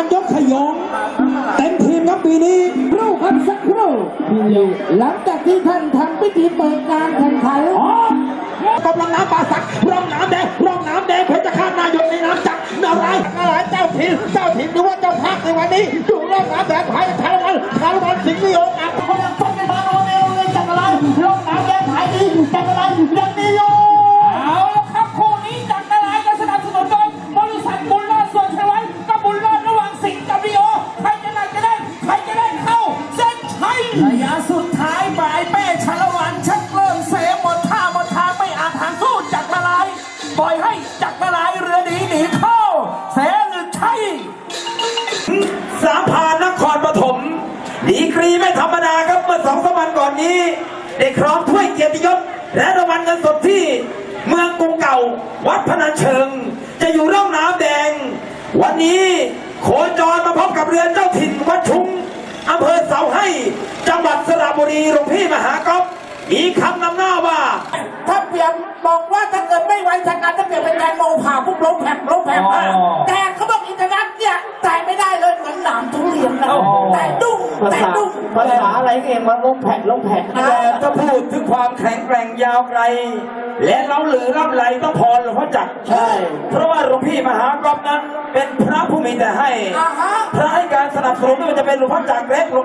กันยกขยงเต็มทีมครับปีนี้ครู่ครับสักครู่หลังจากที่ท่านทำพิธีเปิดการแข่งขันกำลังน้ำป่าสักร่องน้ำแดงร่องน้ำแดงเพชรฆาตนายกในน้ำจักรนารายณ์อะไรเจ้าถิ่นเจ้าถิ่นหรือว่าเจ้าภาคในวันนี้อยู่ร่องน้ำแดงไผ่ชาละวันชาละวันสิงห์ ยระยะสุดท้ายปลายเป้ชาละวันชักเริ่มเสหมดท่าหมดทางไม่อาจทางสู้จากนาราย ปล่อยให้จากนารายเรือดีหนีเข้าเสหรือชัยสามพานนครปฐมดีกรีไม่ธรรมดาครับเมื่อสองสามวันก่อนนี้ ได้ครองถ้วยเกียรติยศและรางวัลเงินสดที่เมืองกรุงเก่า วัดพนัญเชิง จะอยู่ร่องน้ำแดง วันนี้โคจรมาพบกับเรือเจ้าถิ่นวัดชุง อำเภอเสาให้จังหวัดสระบุรีหลวงพี่มหากอฟมีคำนำหน้าว่า ถ้าเปรียบบอกว่าถ้าเกิดไม่ไว้ชะกันถ้าเปรียบเป็นแตงโมผ่าปุ๊บล้มแผลล้มแผลอ๋อแต่เขาบอก เองมาลงแผ่นลงแผ่นแต่ถ้าพูดถึงความแข็งแกร่งยาวไกล และเราหรือรับไหลต้องพรหลวงพ่อจักรใช่ เพราะว่าหลวงพี่มหากรนั้นเป็นพระผู้มีแต่ให้ พระให้การสนับสนุนไม่ว่าจะเป็นหลวงพ่อจักรเล็กหลวง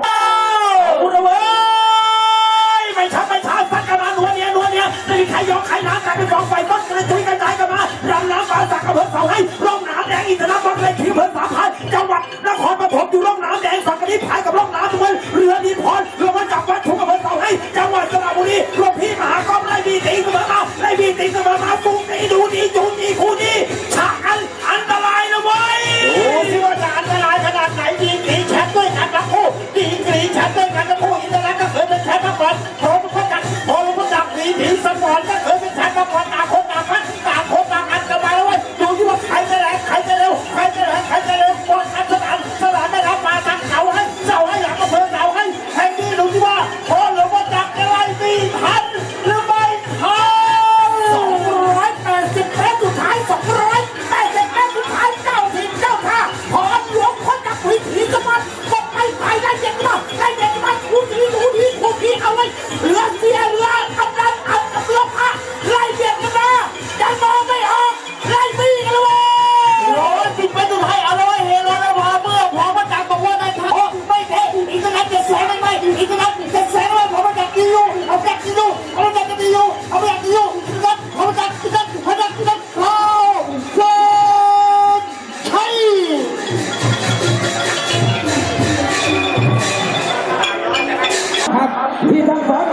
Vida para